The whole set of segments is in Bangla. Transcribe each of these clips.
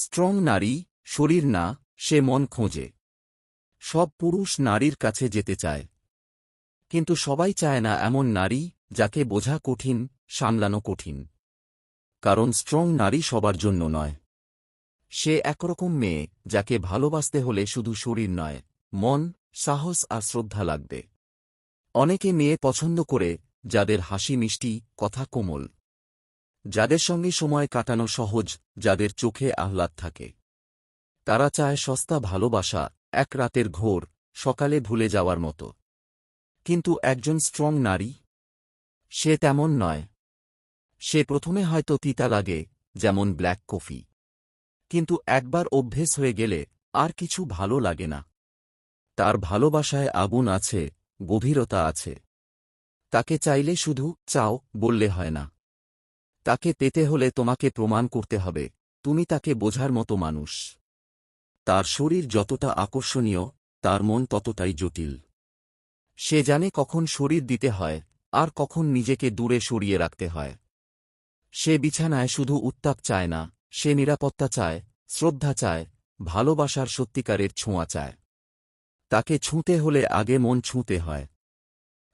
স্ট্রং নারী, শরীর না, সে মন খোঁজে। সব পুরুষ নারীর কাছে যেতে চায়। কিন্তু সবাই চায় না এমন নারী যাকে বোঝা কঠিন, সামলানো কঠিন। কারণ স্ট্রং নারী সবার জন্য নয়। সে একরকম মেয়ে, যাকে ভালোবাসতে হলে শুধু শরীর নয়, মন, সাহস আর শ্রদ্ধা লাগবে। অনেকে মেয়ে পছন্দ করে, যাদের হাসি মিষ্টি, কথা কোমল। যাদের সঙ্গে সময় কাটানো সহজ, যাদের চোখে আহ্লাদ থাকে। তারা চায় সস্তা ভালোবাসা, এক রাতের ঘোর, সকালে ভুলে যাওয়ার মতো। কিন্তু একজন স্ট্রং নারী? সে তেমন নয়। সে প্রথমে হয়তো তিতা লাগে, যেমন ব্ল্যাক কফি কিন্তু একবার অভ্যেস হয়ে গেলে আর কিছু ভালো লাগে না। তার ভালোবাসায় আগুন আছে, গভীরতা আছে। তাকে চাইলে শুধু চাও বললে হয় না। তাকে পেতে হলে তোমাকে প্রমাণ করতে হবে, তুমি তাকে বোঝার মতো মানুষ। তার শরীর যতটা আকর্ষণীয়, তার মন ততটাই জটিল। সে জানে কখন শরীর দিতে হয়, আর কখন নিজেকে দূরে সরিয়ে রাখতে হয়। সে বিছানায় শুধু উত্তাপ চায় না, সে নিরাপত্তা চায়, শ্রদ্ধা চায়, ভালোবাসার সত্যিকারের ছোঁয়া চায়। তাকে ছুঁতে হলে আগে মন ছুঁতে হয়।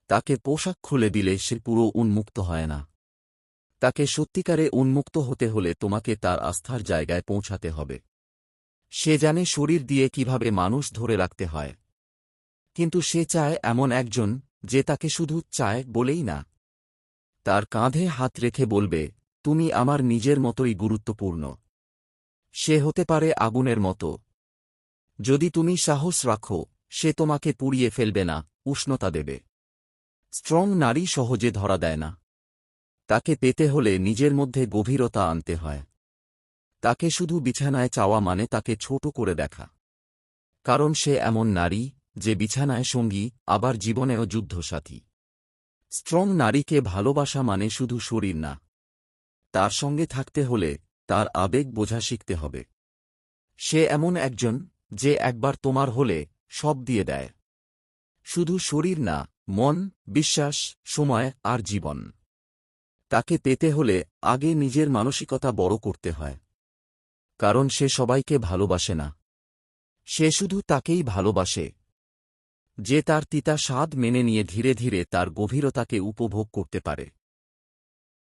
তাকে পোশাক খুলে দিলে সে পুরো উন্মুক্ত হয় না। তাকে সত্যিকারে উন্মুক্ত হতে হলে তোমাকে তার আস্থার জায়গায় পৌঁছাতে হবে। সে জানে শরীর দিয়ে কীভাবে মানুষ ধরে রাখতে হয়। কিন্তু সে চায় এমন একজন যে তাকে শুধু চায় বলেই না। তার কাঁধে হাত রেখে বলবে, তুমি আমার নিজের মতোই গুরুত্বপূর্ণ। সে হতে পারে আগুনের মতো। যদি তুমি সাহস রাখো, সে তোমাকে পুড়িয়ে ফেলবে না, উষ্ণতা দেবে। স্ট্রং নারী সহজে ধরা দেয় না। তাকে পেতে হলে নিজের মধ্যে গভীরতা আনতে হয়। তাকে শুধু বিছানায় চাওয়া মানে তাকে ছোট করে দেখা। কারণ সে এমন নারী, যে বিছানায় সঙ্গী, আবার জীবনেও যুদ্ধসাথী। স্ট্রং নারীকে ভালোবাসা মানে শুধু শরীর না। তার সঙ্গে থাকতে হলে তার আবেগ বোঝা শিখতে হবে। সে এমন একজন, যে একবার তোমার হলে সব দিয়ে দেয়। শুধু শরীর না, মন, বিশ্বাস, সময় আর জীবন। তাকে পেতে হলে আগে নিজের মানসিকতা বড় করতে হয়। কারণ সে সবাইকে ভালোবাসে না। সে শুধু তাকেই ভালোবাসে। যে তার তিতা স্বাদ মেনে নিয়ে ধীরে ধীরে তার গভীরতাকে উপভোগ করতে পারে।